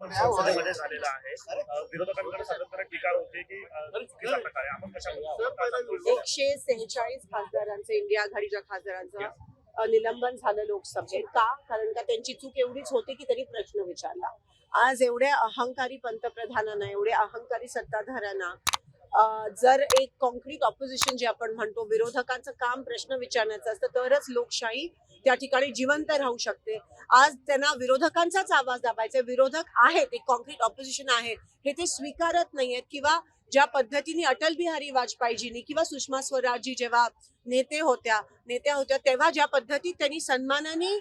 पण संसदेमध्ये झालेला आहे. विरोधकांकडे सातत्याने टीका होते की अ, चुकीचा प्रकार आहे. आपण कशा एकशे सेहेचाळीस खासदारांचं इंडिया आघाडीच्या खासदारांचं निलंबन झालं लोकसभेत का? कारण का त्यांची चूक एवढीच होती की त्यांनी प्रश्न विचारला. आज एवढ्या अहंकारी पंतप्रधानांना एवढ्या अहंकारी सत्ताधाऱ्यांना जर एक कॉन्क्रीट ऑपोजिशन जे आपण म्हणतो विरोधकांचं काम प्रश्न विचारण्याचं असतं तरच लोकशाही त्या ठिकाणी जिवंत राहू शकते. आज त्यांना विरोधकांचाच आवाज दाबायचा विरोधक आहेत एक कॉन्क्रीट ऑपोजिशन आहे. हे ते स्वीकारत नाहीयेत किंवा ज्या पद्धतीने अटल बिहारी वाजपेयीजींनी किंवा सुषमा स्वराजजी जेव्हा नेते होत्या नेत्या होत्या तेव्हा ज्या पद्धतीत त्यांनी सन्मानाने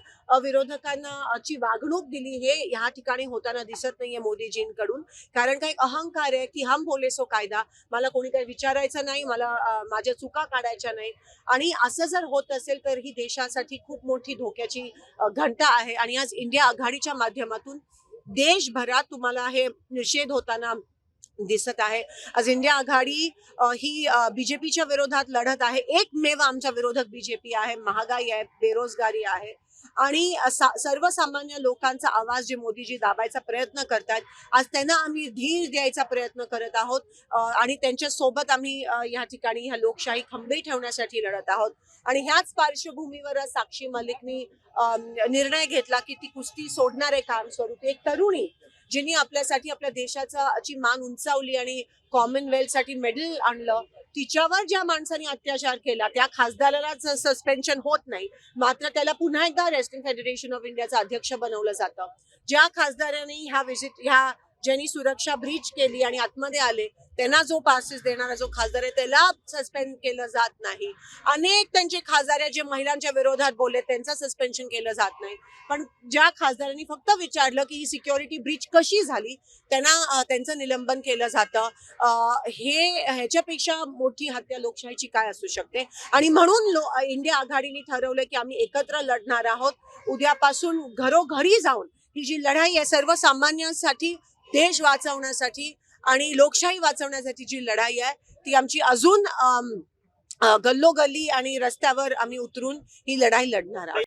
विरोधकांना ची वागणूक दिली हे या ठिकाणी होताना दिसत नाहीये मोदीजींकडून. कारण काही अहंकार आहे की हम बोले सो कायदा. मला कोणी काही विचारायचं नाही मला माझ्या चुका काढायच्या नाही आणि असं जर होत असेल तर ही देशासाठी खूप मोठी धोक्याची घंटा आहे. आणि आज इंडिया आघाडीच्या माध्यमातून देशभरात तुम्हाला हे निषेध होताना दिसत आहे. आज इंडिया आघाडी ही बीजेपीच्या विरोधात लढत आहे. एकमेव आमचा विरोधक बीजेपी आहे. महागाई आहे बेरोजगारी आहे. आणि सर्वसामान्य लोकांचा आवाज जे मोदीजी दाबायचा प्रयत्न करतात आज त्यांना आम्ही धीर द्यायचा प्रयत्न करत आहोत. आणि त्यांच्यासोबत आम्ही या ठिकाणी ह्या लोकशाही खंबे ठेवण्यासाठी लढत आहोत. आणि ह्याच पार्श्वभूमीवर साक्षी मलिकनी निर्णय घेतला की ती कुस्ती सोडणार आहे कायमस्वरूपी. एक तरुणी जिने आपल्यासाठी आपल्या देशाचा मान उंचावली आणि कॉमनवेल्थसाठी मेडल आणलं तिच्यावर ज्या माणसाने अत्याचार केला त्या खासदाराला सस्पेन्शन होत नाही. मात्र त्याला पुन्हा एकदा रेस्टिंग फेडरेशन ऑफ इंडियाचं अध्यक्ष बनवलं जातं. ज्या खासदारांनी ह्या विजिट ह्या ज्यांनी सुरक्षा ब्रीच केली आणि आतमध्ये आले त्यांना जो पासेस देणारा जो खासदार आहे त्याला सस्पेंड केलं जात नाही. अनेक त्यांचे खासदार जे महिलांच्या विरोधात बोलले त्यांचं सस्पेन्शन केलं जात नाही. पण ज्या खासदारांनी फक्त विचारलं की ही सिक्युरिटी ब्रीच कशी झाली त्यांना त्यांचं निलंबन केलं जातं. हे ह्याच्यापेक्षा मोठी हत्या लोकशाहीची काय असू शकते? आणि म्हणून लो इंडिया आघाडीने ठरवलं की आम्ही एकत्र लढणार आहोत. उद्यापासून घरोघरी जाऊन ही जी लढाई आहे सर्वसामान्यांसाठी देश वाचवण्यासाठी आणि लोकशाही वाचवण्यासाठी जी लढाई आहे ती आमची अजून गल्लोगल्ली आणि रस्त्यावर आम्ही उतरून ही लढाई लढणार आहोत.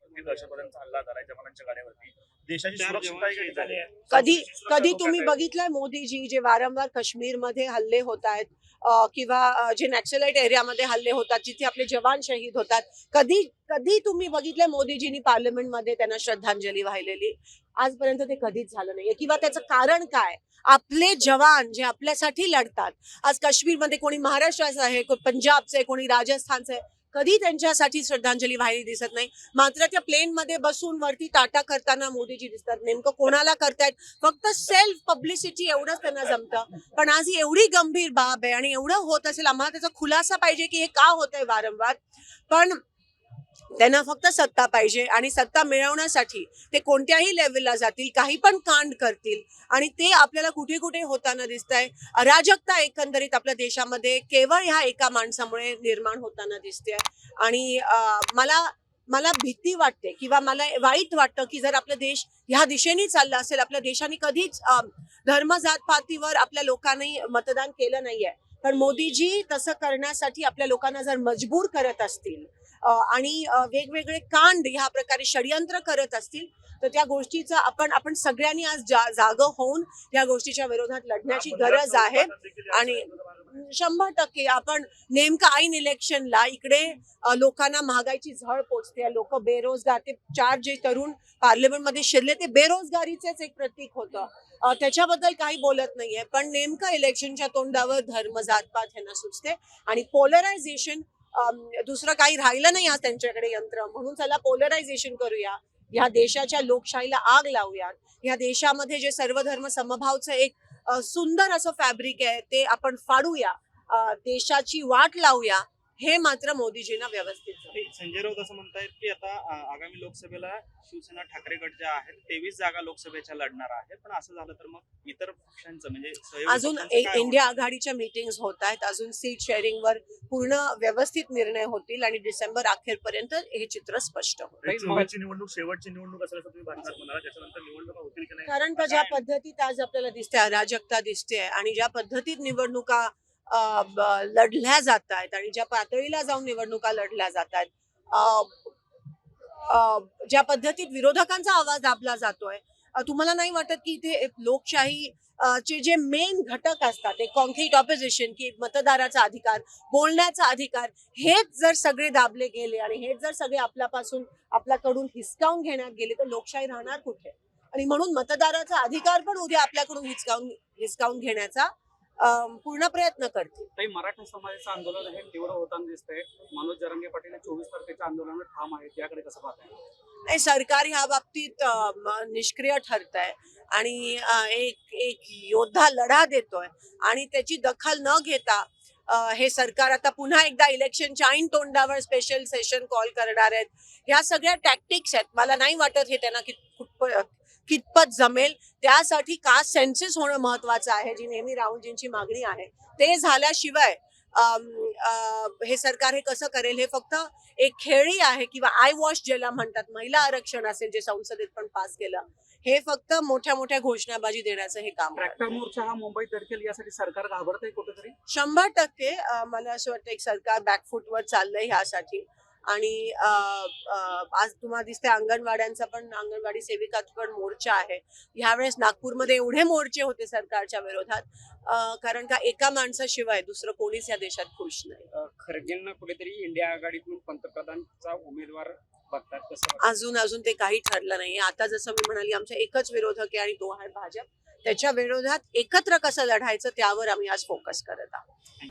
देशाची सुरक्षितता ही कधी आहे. कधी तुम्ही. बघितलंय मोदीजी जे वारंवार काश्मीरमध्ये हल्ले होत आहेत? अं, किंवा अं, जे नॅक्सलाइट एरियामध्ये हल्ले होतात जिथे आपले जवान शहीद होतात कधी कधी तुम्ही बघितलंय मोदीजींनी पार्लमेंटमध्ये त्यांना श्रद्धांजली वाहिलेली? आजपर्यंत ते कधीच झालं नाहीये. किंवा त्याचं कारण काय? आपले जवान जे आपल्यासाठी लढतात. आज काश्मीरमध्ये कोणी महाराष्ट्राचं आहे कोणी पंजाबचं आहे कोणी राजस्थानचं आहे कधी त्यांच्यासाठी श्रद्धांजली वाहिली दिसत नाही. मात्र त्या प्लेन मध्ये बसून वरती टाटा करताना मोदीजी दिसतात. नेमकं कोणाला करतायत? फक्त सेल्फ पब्लिसिटी एवढंच त्यांना जमतं. पण आज ही एवढी गंभीर बाब आहे आणि एवढं होत असेल आम्हाला त्याचा खुलासा पाहिजे की हे का होत आहे वारंवार. पण त्यांना फक्त सत्ता पाहिजे आणि सत्ता मिळवण्यासाठी ते कोणत्याही लेवलला जातील काही पण कांड करतील आणि ते आपल्याला कुठे कुठे होताना दिसत आहे अराजकता एकंदरीत आपल्या देशामध्ये केवळ ह्या एका माणसामुळे निर्माण होताना दिसते. आणि मला मला भीती वाटते किंवा मला वाईट वाटतं की जर आपला देश ह्या दिशेने चालला असेल आपल्या देशाने कधीच धर्म जात पातीवर आपल्या लोकांनी मतदान केलं नाहीये. पण मोदीजी तसं करण्यासाठी आपल्या लोकांना जर मजबूर करत असतील आणि वेगवेगळे कांड ह्या प्रकारे षडयंत्र करत असतील तर त्या गोष्टीचा आपण आपण सगळ्यांनी आज जा जाग होऊन या गोष्टीच्या विरोधात लढण्याची गरज आहे. आणि शंभर टक्के आपण नेमकं ऐन इलेक्शनला इकडे लोकांना महागाईची झळ पोचते. लोक बेरोजगार ते चार जे तरुण पार्लमेंटमध्ये शिरले ते बेरोजगारीचेच एक प्रतीक होतं. त्याच्याबद्दल काही बोलत नाहीये पण नेमकं इलेक्शनच्या तोंडावर धर्म जातपात ह्यांना सुचते आणि पोलरायझेशन दुसरं काही राहिलं नाही आज त्यांच्याकडे यंत्र. म्हणून त्याला पोलरायझेशन करूया. या देशाच्या लोकशाहीला आग लावूयात या देशामध्ये जे सर्वधर्म समभावचं एक सुंदर असं फॅब्रिक आहे ते आपण फाडूया. देशाची वाट लावूया. हे मात्र मोदीजींना व्यवस्थित संजय राऊत असं म्हणतायत की आता आगामी लोकसभेला शिवसेना ठाकरे गट ज्या आहेत तेवीस जागा लोकसभेच्या लढणार आहे पण असं झालं तर मग इतर पक्षांचं म्हणजे सहयोगी अजून पक्षांचं ए- काय इंडिया आघाडीच्या मीटिंग्स होत आहेत. अजून सीट शेअरिंगवर पूर्ण व्यवस्थित निर्णय होतील आणि डिसेंबर अखेरपर्यंत हे चित्र स्पष्ट होईल. निवडणूक शेवटची निवडणूक असल्याचं तुम्ही भाषणात म्हणाला. त्याच्यानंतर निवडणुका होतील की नाही? कारण का ज्या पद्धतीत आज आपल्याला दिसते अराजकता दिसते आणि ज्या पद्धतीत निवडणुका लढल्या जात आहेत आणि ज्या पातळीला जाऊन निवडणुका लढल्या जात आहेत ज्या पद्धतीत विरोधकांचा आवाज दाबला जातोय तुम्हाला नाही वाटत की इथे लोकशाही चे जे मेन घटक असतात एक कॉन्क्रीट ऑपोजिशन की मतदाराचा अधिकार बोलण्याचा अधिकार हेच जर सगळे दाबले गेले आणि हेच जर सगळे आपल्यापासून आपल्याकडून हिसकावून घेण्यात गेले तर लोकशाही राहणार कुठे? आणि म्हणून मतदाराचा अधिकार पण उद्या आपल्याकडून हिसकावून हिसकावून घेण्याचा पूर्ण प्रयत्न करतील. काही मराठा समाजाचं आंदोलन हे तीव्र होताना दिसतंय. मनोज जरंगे पाटील चोवीस तारखेच्या आंदोलनात ठाम आहेत. याकडे कसं पाहताय? नाही सरकार ह्या बाबतीत निष्क्रिय ठरत आहे आणि एक एक योद्धा लढा देतोय. आणि त्याची दखल न घेता हे सरकार आता पुन्हा एकदा इलेक्शनच्या ऐन तोंडावर स्पेशल सेशन कॉल करणार आहेत. ह्या सगळ्या टॅक्टिक्स आहेत. मला नाही वाटत हे त्यांना कित कितपत जमेल त्यासाठी कास्ट सेन्सेस होणं महत्वाचं आहे जी नेहमी राहुलजींची मागणी आहे. ते झाल्याशिवाय हे सरकार हे कसं करेल हे फक्त एक खेळी आहे किंवा आय वॉश ज्याला म्हणतात महिला आरक्षण असेल जे संसदेत पण पास केलं हे फक्त मोठ्या मोठ्या घोषणाबाजी देण्याचं हे काम आहे. मोर्चा हा मुंबईत धडकेल यासाठी सरकार घाबरतंय कुठेतरी? शंभर टक्के मला असं वाटतं एक सरकार बॅकफूटवर चाललंय ह्यासाठी. आणि आज तुम्हाला दिसते अंगणवाड्यांचा पण अंगणवाडी सेविकाचा पण मोर्चा आहे. ह्यावेळेस नागपूरमध्ये एवढे मोर्चे होते सरकारच्या विरोधात. कारण का एका माणसाशिवाय दुसरं कोणीच या देशात खुश नाही. खरगेंना कुठेतरी इंडिया आघाडीतून पंतप्रधानचा उमेदवार? अजून अजून ते काही ठरलं नाही आता जसं मी म्हणाली आमच्या एकच विरोधक आहे आणि तो आहे भाजप. त्याच्या विरोधात एकत्र कसं लढायचं त्यावर आम्ही आज फोकस करत आहोत.